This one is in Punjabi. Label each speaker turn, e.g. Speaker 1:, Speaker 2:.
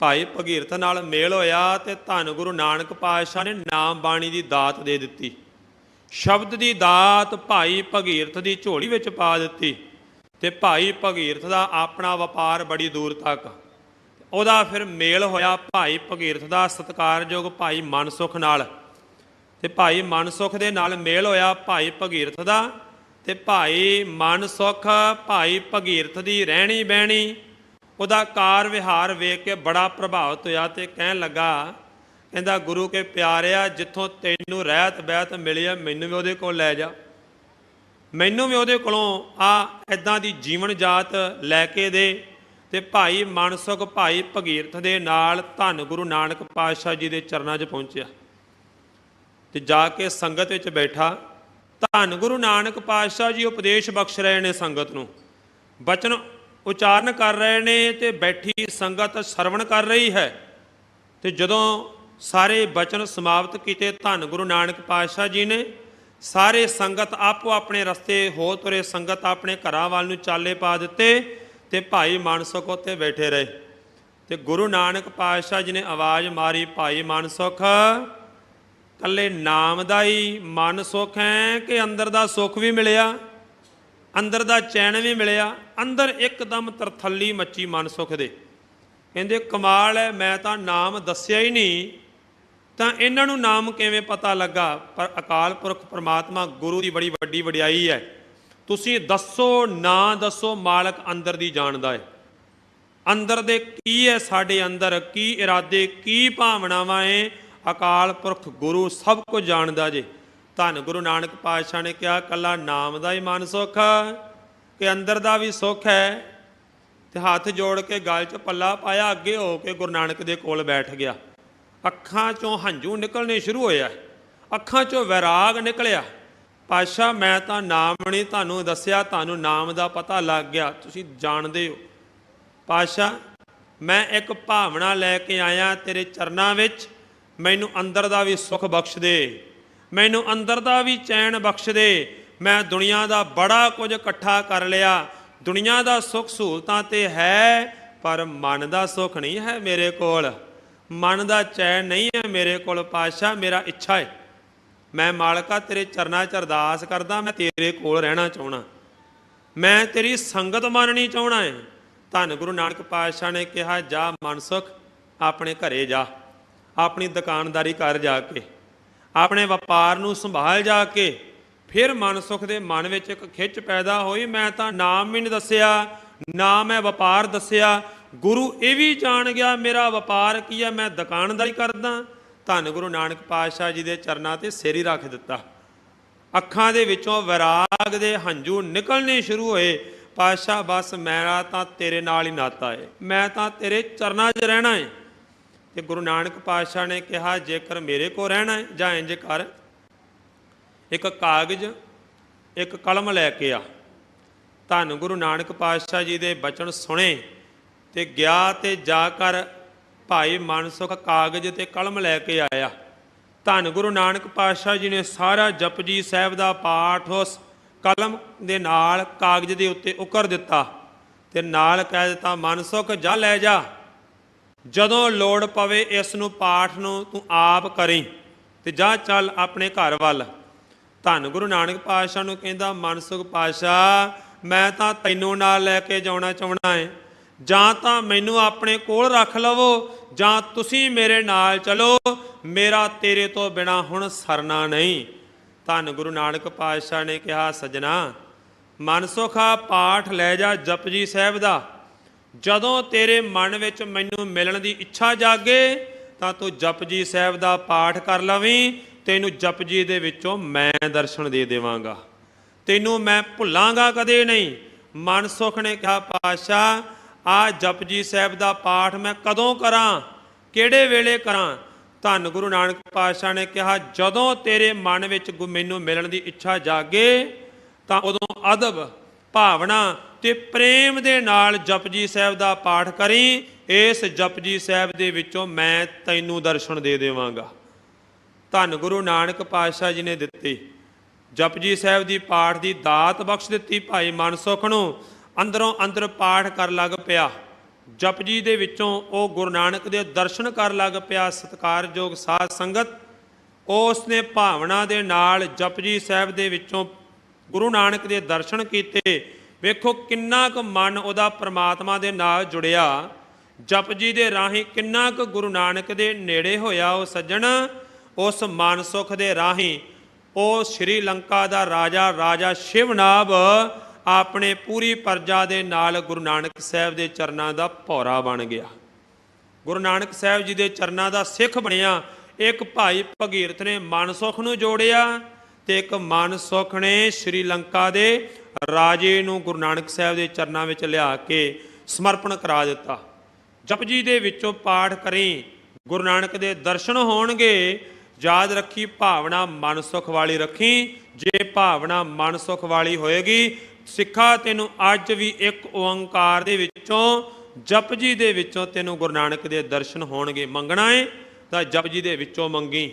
Speaker 1: ਭਾਈ ਭਗੀਰਥ ਨਾਲ ਮੇਲ ਹੋਇਆ ਤੇ ਧੰਨ ਗੁਰੂ ਨਾਨਕ ਪਾਤਸ਼ਾਹ ਨੇ ਨਾਮ ਬਾਣੀ ਦੀ ਦਾਤ ਦੇ ਦਿੱਤੀ। ਸ਼ਬਦ ਦੀ ਦਾਤ ਭਾਈ ਭਗੀਰਥ ਦੀ ਝੋਲੀ ਵਿੱਚ ਪਾ ਦਿੱਤੀ ਤੇ ਭਾਈ ਭਗੀਰਥ ਦਾ ਆਪਣਾ ਵਪਾਰ ਬੜੀ ਦੂਰ ਤੱਕ। ਉਹਦਾ ਫਿਰ ਮੇਲ ਹੋਇਆ ਭਾਈ ਭਗੀਰਥ ਦਾ ਸਤਿਕਾਰਯੋਗ ਭਾਈ ਮਨਸੁਖ ਨਾਲ। ਤੇ ਭਾਈ ਮਨਸੁਖ ਦੇ ਨਾਲ ਮੇਲ ਹੋਇਆ ਭਾਈ ਭਗੀਰਥ ਦਾ ਤੇ ਭਾਈ ਮਨਸੁਖ ਭਾਈ ਭਗੀਰਥ ਦੀ ਰਹਿਣੀ ਬਹਿਣੀ ਉਹਦਾ ਕਾਰ ਵਿਹਾਰ ਵੇਖ ਕੇ ਬੜਾ ਪ੍ਰਭਾਵਿਤ ਹੋਇਆ ਤੇ ਕਹਿਣ ਲੱਗਾ, ਕਹਿੰਦਾ, ਗੁਰੂ ਕੇ ਪਿਆਰਿਆ, ਜਿੱਥੋਂ ਤੈਨੂੰ ਰਹਿਤ ਬਹਿਤ ਮਿਲੀ ਆ, ਮੈਨੂੰ ਵੀ ਉਹਦੇ ਕੋਲ ਲੈ ਜਾ। ਮੈਨੂੰ ਵੀ ਉਹਦੇ ਕੋਲੋਂ ਆ ਐਦਾਂ ਦੀ ਜੀਵਨ ਜਾਤ ਲੈ ਕੇ ਦੇ ਤੇ ਭਾਈ ਮਨਸੁਖ, ਭਾਈ ਭਗੀਰਥ ਦੇ ਨਾਲ ਧੰਨ ਗੁਰੂ ਨਾਨਕ ਪਾਤਸ਼ਾਹ ਜੀ ਦੇ ਚਰਨਾਂ 'ਚ ਪਹੁੰਚਿਆ। ਤੇ ਜਾ ਕੇ ਸੰਗਤ ਵਿੱਚ ਬੈਠਾ। ਧੰਨ ਗੁਰੂ ਨਾਨਕ ਪਾਤਸ਼ਾਹ ਜੀ ਉਪਦੇਸ਼ ਬਖਸ਼ ਰਹੇ ਨੇ ਸੰਗਤ ਨੂੰ। ਬਚਨ ਉਚਾਰਨ ਕਰ ਰਹੇ ਨੇ ਤੇ ਬੈਠੀ ਸੰਗਤ ਸਰਵਣ ਕਰ ਰਹੀ ਹੈ। ਤੇ ਜਦੋਂ ਸਾਰੇ ਬਚਨ ਸਮਾਪਤ ਕੀਤੇ, ਧੰਨ ਗੁਰੂ ਨਾਨਕ ਪਾਤਸ਼ਾਹ ਜੀ ਨੇ ਸਾਰੇ ਸੰਗਤ ਆਪੋ ਆਪਣੇ ਰਸਤੇ ਹੋ ਤੁਰੇ, ਸੰਗਤ ਆਪਣੇ ਘਰਾਂ ਵੱਲ ਨੂੰ ਚਾਲੇ ਪਾ ਦਿੱਤੇ ਤੇ ਭਾਈ ਮਾਨਸੁਖ ਉੱਤੇ ਬੈਠੇ ਰਹੇ। ਤੇ ਗੁਰੂ ਨਾਨਕ ਪਾਤਸ਼ਾਹ ਜੀ ਨੇ ਆਵਾਜ਼ ਮਾਰੀ, ਭਾਈ ਮਾਨਸੁਖ ਕੱਲੇ ਨਾਮ ਦਾ ਹੀ ਮਨ ਸੁਖ ਹੈ ਕਿ ਅੰਦਰ ਦਾ ਸੁਖ ਵੀ ਮਿਲਿਆ? ਅੰਦਰ ਦਾ ਚੈਨ ਵੀ ਮਿਲਿਆ, ਅੰਦਰ ਇੱਕਦਮ ਤਰਥੱਲੀ ਮੱਚੀ ਮਨ ਸੁਖ ਦੇ। ਕਹਿੰਦੇ, ਕਮਾਲ ਹੈ ਮੈਂ ਤਾਂ ਨਾਮ ਦੱਸਿਆ ਹੀ ਨਹੀਂ। ਤਾਂ ਇਹਨਾਂ ਨੂੰ ਨਾਮ ਕਿਵੇਂ ਪਤਾ ਲੱਗਾ? ਪਰ ਅਕਾਲ ਪੁਰਖ ਪ੍ਰਮਾਤਮਾ ਗੁਰੂ ਦੀ ਬੜੀ ਵੱਡੀ ਵਡਿਆਈ ਹੈ ਤੁਸੀਂ ਦੱਸੋ, ਨਾ ਦੱਸੋ, ਮਾਲਕ ਅੰਦਰ ਦੀ ਜਾਣਦਾ ਹੈ ਅੰਦਰ ਦੇ ਕੀ ਹੈ ਸਾਡੇ ਅੰਦਰ? ਕੀ ਇਰਾਦੇ, ਕੀ ਭਾਵਨਾਵਾਂ ਹੈ ਅਕਾਲ ਪੁਰਖ ਗੁਰੂ ਸਭ ਕੁਝ ਜਾਣਦਾ ਜੇ। ਧੰਨ ਗੁਰੂ ਨਾਨਕ ਪਾਤਸ਼ਾਹ ਨੇ ਕਿਹਾ, ਕੱਲਾ ਨਾਮ ਦਾ ਹੀ ਮਨ ਸੁਖ ਕਿ ਅੰਦਰ ਦਾ ਵੀ ਸੁਖ ਹੈ। ਤੇ ਹੱਥ ਜੋੜ ਕੇ ਗਲ 'ਚ ਪੱਲਾ ਪਾਇਆ, ਅੱਗੇ ਹੋ ਕੇ ਗੁਰੂ ਨਾਨਕ ਦੇ ਕੋਲ ਬੈਠ ਗਿਆ। ਅੱਖਾਂ 'ਚੋਂ ਹੰਝੂ ਨਿਕਲਣੇ ਸ਼ੁਰੂ ਹੋਇਆ ਅੱਖਾਂ 'ਚੋਂ ਵਿਰਾਗ ਨਿਕਲਿਆ। ਪਾਤਸ਼ਾਹ, ਮੈਂ ਤਾਂ ਨਾਮ ਨਹੀਂ ਤੁਹਾਨੂੰ ਦੱਸਿਆ, ਤੁਹਾਨੂੰ ਨਾਮ ਦਾ ਪਤਾ ਲੱਗ ਗਿਆ। ਤੁਸੀਂ ਜਾਣਦੇ ਹੋ। ਪਾਤਸ਼ਾਹ, ਮੈਂ ਇੱਕ ਭਾਵਨਾ ਲੈ ਕੇ ਆਇਆ ਤੇਰੇ ਚਰਨਾਂ ਵਿੱਚ। ਮੈਨੂੰ ਅੰਦਰ ਦਾ ਵੀ ਸੁਖ ਬਖਸ਼ ਦੇ। ਮੈਨੂੰ ਅੰਦਰ ਦਾ ਵੀ ਚੈਨ ਬਖਸ਼ ਦੇ। ਮੈਂ ਦੁਨੀਆ ਦਾ ਬੜਾ ਕੁਝ ਇਕੱਠਾ ਕਰ ਲਿਆ। ਦੁਨੀਆ ਦਾ ਸੁੱਖ ਸਹੂਲਤਾਂ ਤੇ ਹੈ, ਪਰ ਮਨ ਦਾ ਸੁੱਖ ਨਹੀਂ ਹੈ ਮੇਰੇ ਕੋਲ। ਮਨ ਦਾ ਚੈਨ ਨਹੀਂ ਹੈ ਮੇਰੇ ਕੋਲ। ਪਾਤਸ਼ਾਹ, ਮੇਰਾ ਇੱਛਾ ਹੈ ਮੈਂ ਮਾਲਕਾ, ਤੇਰੇ ਚਰਨਾਂ 'ਚ ਅਰਦਾਸ ਕਰਦਾ, ਮੈਂ ਤੇਰੇ ਕੋਲ ਰਹਿਣਾ ਚਾਹਣਾ ਮੈਂ ਤੇਰੀ ਸੰਗਤ ਮੰਨਣੀ ਚਾਹਣਾ ਹੈ ਧੰਨ ਗੁਰੂ ਨਾਨਕ ਪਾਤਸ਼ਾਹ ਨੇ ਕਿਹਾ, ਜਾ ਮਨਸੁਖ ਆਪਣੇ ਘਰੇ ਜਾ। ਆਪਣੀ ਦੁਕਾਨਦਾਰੀ ਕਰ ਜਾ ਕੇ। ਆਪਣੇ ਵਪਾਰ ਨੂੰ ਸੰਭਾਲ ਜਾ ਕੇ ਫਿਰ ਮਨਸੁਖ ਦੇ ਮਨ ਵਿੱਚ ਇੱਕ ਖਿੱਚ ਪੈਦਾ ਹੋਈ। ਮੈਂ ਤਾਂ ਨਾਮ ਵੀ ਨਹੀਂ ਦੱਸਿਆ, ਨਾ ਮੈਂ ਵਪਾਰ ਦੱਸਿਆ। ਗੁਰੂ ਇਹ ਵੀ ਜਾਣ ਗਿਆ, ਮੇਰਾ ਵਪਾਰ ਕੀ ਹੈ ਮੈਂ ਦੁਕਾਨਦਾਰੀ ਕਰਦਾ। ਧੰਨ ਗੁਰੂ ਨਾਨਕ ਪਾਤਸ਼ਾਹ ਜੀ ਦੇ ਚਰਨਾਂ ਤੇ ਸਿਰ ਹੀ ਰੱਖ ਦਿੱਤਾ। ਅੱਖਾਂ ਦੇ ਵਿੱਚੋਂ ਵਿਰਾਗ ਦੇ ਹੰਝੂ ਨਿਕਲਣੇ ਸ਼ੁਰੂ ਹੋਏ। ਪਾਤਸ਼ਾਹ, ਬਸ ਮੇਰਾ ਤਾਂ ਤੇਰੇ ਨਾਲ ਹੀ ਨਾਤਾ ਹੈ ਮੈਂ ਤਾਂ ਤੇਰੇ ਚਰਨਾਂ 'ਚ ਰਹਿਣਾ ਹੈ ਤੇ ਗੁਰੂ ਨਾਨਕ ਪਾਤਸ਼ਾਹ ਨੇ ਕਿਹਾ, ਜੇਕਰ ਮੇਰੇ ਕੋ ਰਹਿਣਾ ਹੈ, ਜਾਂ ਇੰਜ ਕਰ। ਇੱਕ ਕਾਗਜ਼, ਇੱਕ ਕਲਮ ਲੈ ਕੇ ਆ। ਧੰਨ ਗੁਰੂ ਨਾਨਕ ਪਾਤਸ਼ਾਹ ਜੀ ਦੇ ਬਚਨ ਸੁਣੇ ਤੇ ਗਿਆ ਤੇ ਜਾ ਕਰ, ਭਾਈ ਮਨਸੁਖ ਕਾਗਜ਼ ਤੇ ਕਲਮ ਲੈ ਕੇ ਆਇਆ। ਧੰਨ ਗੁਰੂ ਨਾਨਕ ਪਾਤਸ਼ਾਹ ਜੀ ਨੇ ਸਾਰਾ ਜਪਜੀ ਸਾਹਿਬ ਦਾ ਪਾਠ ਉਸ ਕਲਮ ਦੇ ਨਾਲ ਕਾਗਜ਼ ਦੇ ਉੱਤੇ ਉਕਰ ਦਿੱਤਾ ਤੇ ਨਾਲ ਕਹਿ ਦਿੱਤਾ, ਮਨਸੁਖ, ਜਾ ਲੈ ਜਾ। ਜਦੋਂ ਲੋੜ ਪਵੇ ਇਸ ਨੂੰ ਪਾਠ ਨੂੰ ਤੂੰ ਆਪ ਕਰੀ ਤੇ ਜਾ ਚੱਲ ਆਪਣੇ ਘਰ ਵੱਲ। ਧੰਨ ਗੁਰੂ ਨਾਨਕ ਪਾਤਸ਼ਾਹ ਨੂੰ ਕਹਿੰਦਾ ਮਨਸੁਖ ਪਾਤਸ਼ਾਹ ਮੈਂ ਤਾਂ ਤੈਨੂੰ ਨਾਲ ਲੈ ਕੇ ਜਾਣਾ ਚਾਹਣਾ ਹੈ ਜਾਂ ਤਾਂ ਮੈਨੂੰ ਆਪਣੇ ਕੋਲ ਰੱਖ ਲਵੋ, ਜਾਂ ਤੁਸੀਂ ਮੇਰੇ ਨਾਲ ਚਲੋ, ਮੇਰਾ ਤੇਰੇ ਤੋਂ ਬਿਨਾ ਹੁਣ ਸਰਨਾ ਨਹੀਂ। ਧੰਨ ਗੁਰੂ ਨਾਨਕ ਪਾਤਸ਼ਾਹ ਨੇ ਕਿਹਾ, ਸਜਣਾ ਮਨਸੁਖਾ ਪਾਠ ਲੈ ਜਾ ਜਪਜੀ ਸਾਹਿਬ ਦਾ। ਜਦੋਂ ਤੇਰੇ ਮਨ ਵਿੱਚ ਮੈਨੂੰ ਮਿਲਣ ਦੀ ਇੱਛਾ ਜਾਗੇ, ਤਾਂ ਤੂੰ ਜਪਜੀ ਸਾਹਿਬ ਦਾ ਪਾਠ ਕਰ ਲਵੀਂ। ਤੈਨੂੰ ਜਪਜੀ ਦੇ ਵਿੱਚੋਂ ਮੈਂ ਦਰਸ਼ਨ ਦੇ ਦੇਵਾਂਗਾ। ਤੈਨੂੰ ਮੈਂ ਭੁੱਲਾਂਗਾ ਕਦੇ ਨਹੀਂ। ਮਨ ਸੁਖ ਨੇ ਕਿਹਾ ਪਾਸ਼ਾ ਆ ਜਪਜੀ ਸਾਹਿਬ ਦਾ ਪਾਠ ਮੈਂ ਕਦੋਂ ਕਰਾਂ? ਕਿਹੜੇ ਵੇਲੇ ਕਰਾਂ? ਧੰਨ ਗੁਰੂ ਨਾਨਕ ਪਾਤਸ਼ਾਹ ਨੇ ਕਿਹਾ, ਜਦੋਂ ਤੇਰੇ ਮਨ ਵਿੱਚ ਗੁ- ਮੈਨੂੰ ਮਿਲਣ ਦੀ ਇੱਛਾ ਜਾਗੇ, ਤਾਂ ਉਦੋਂ ਅਦਬ, ਭਾਵਨਾ ਤੇ ਪ੍ਰੇਮ ਦੇ ਨਾਲ ਜਪਜੀ ਸਾਹਿਬ ਦਾ ਪਾਠ ਕਰੀ, ਇਸ ਜਪਜੀ ਸਾਹਿਬ ਦੇ ਵਿੱਚੋਂ ਮੈਂ ਤੈਨੂੰ ਦਰਸ਼ਨ ਦੇ ਦੇਵਾਂਗਾ। ਧੰਨ ਗੁਰੂ ਨਾਨਕ ਪਾਤਸ਼ਾਹ ਜੀ ਨੇ ਦਿੱਤੀ। ਜਪਜੀ ਸਾਹਿਬ ਦੀ ਪਾਠ ਦੀ ਦਾਤ ਬਖਸ਼ ਦਿੱਤੀ ਭਾਈ ਮਨਸੁਖ ਨੂੰ, ਅੰਦਰੋਂ ਅੰਦਰ ਪਾਠ ਕਰਨ ਲੱਗ ਪਿਆ। ਜਪਜੀ ਦੇ ਵਿੱਚੋਂ ਉਹ ਗੁਰੂ ਨਾਨਕ ਦੇ ਦਰਸ਼ਨ ਕਰਨ ਲੱਗ ਪਿਆ, ਸਤਕਾਰਯੋਗ ਸਾਧ ਸੰਗਤ। ਉਸ ਨੇ ਭਾਵਨਾ ਦੇ ਨਾਲ ਜਪਜੀ ਸਾਹਿਬ ਦੇ ਵਿੱਚੋਂ ਗੁਰੂ ਨਾਨਕ ਦੇ ਦਰਸ਼ਨ ਕੀਤੇ ਵੇਖੋ ਕਿੰਨਾ ਕੁ ਮਨ ਉਹਦਾ ਪ੍ਰਮਾਤਮਾ ਦੇ ਨਾਲ ਜੁੜਿਆ। ਜਪਜੀ ਦੇ ਰਾਹੀਂ ਕਿੰਨਾ ਕੁ ਗੁਰੂ ਨਾਨਕ ਦੇ ਨੇੜੇ ਹੋਇਆ ਉਹ ਸੱਜਣ। ਉਸ ਮਨ ਸੁਖ ਦੇ ਰਾਹੀਂ ਉਹ ਸ਼੍ਰੀ ਲੰਕਾ ਦਾ ਰਾਜਾ ਰਾਜਾ ਸ਼ਿਵਨਾਬ ਆਪਣੇ ਪੂਰੀ ਪਰਜਾ ਦੇ ਨਾਲ ਗੁਰੂ ਨਾਨਕ ਸਾਹਿਬ ਦੇ ਚਰਨਾਂ ਦਾ ਭੌਰਾ ਬਣ ਗਿਆ। ਗੁਰੂ ਨਾਨਕ ਸਾਹਿਬ ਜੀ ਦੇ ਚਰਨਾਂ ਦਾ ਸਿੱਖ ਬਣਿਆ। ਇੱਕ ਭਾਈ ਭਗੀਰਥ ਨੇ ਮਨ ਸੁਖ ਨੂੰ ਜੋੜਿਆ। ਤੇ ਇੱਕ ਮਨ ਸੁਖ ਨੇ ਸ਼੍ਰੀਲੰਕਾ ਦੇ ਰਾਜੇ ਨੂੰ ਗੁਰੂ ਨਾਨਕ ਸਾਹਿਬ ਦੇ ਚਰਨਾਂ ਵਿੱਚ ਲਿਆ ਕੇ ਸਮਰਪਣ ਕਰਾ ਦਿੱਤਾ। ਜਪਜੀ ਦੇ ਵਿੱਚੋਂ ਪਾਠ ਕਰੀ, ਗੁਰੂ ਨਾਨਕ ਦੇ ਦਰਸ਼ਨ ਹੋਣਗੇ, ਯਾਦ ਰੱਖੀ ਭਾਵਨਾ ਮਨ ਸੁਖ ਵਾਲੀ ਰੱਖੀ, ਜੇ ਭਾਵਨਾ ਮਨ ਸੁਖ ਵਾਲੀ ਹੋਏਗੀ, ਸਿੱਖਾ ਤੈਨੂੰ ਅੱਜ ਵੀ ਇੱਕ ਓੰਕਾਰ ਦੇ ਵਿੱਚੋਂ ਜਪਜੀ ਦੇ ਵਿੱਚੋਂ ਤੈਨੂੰ ਗੁਰੂ ਨਾਨਕ ਦੇ ਦਰਸ਼ਨ ਹੋਣਗੇ, ਮੰਗਣਾ ਏ, ਤਾਂ ਜਪਜੀ ਦੇ ਵਿੱਚੋਂ ਮੰਗੀ।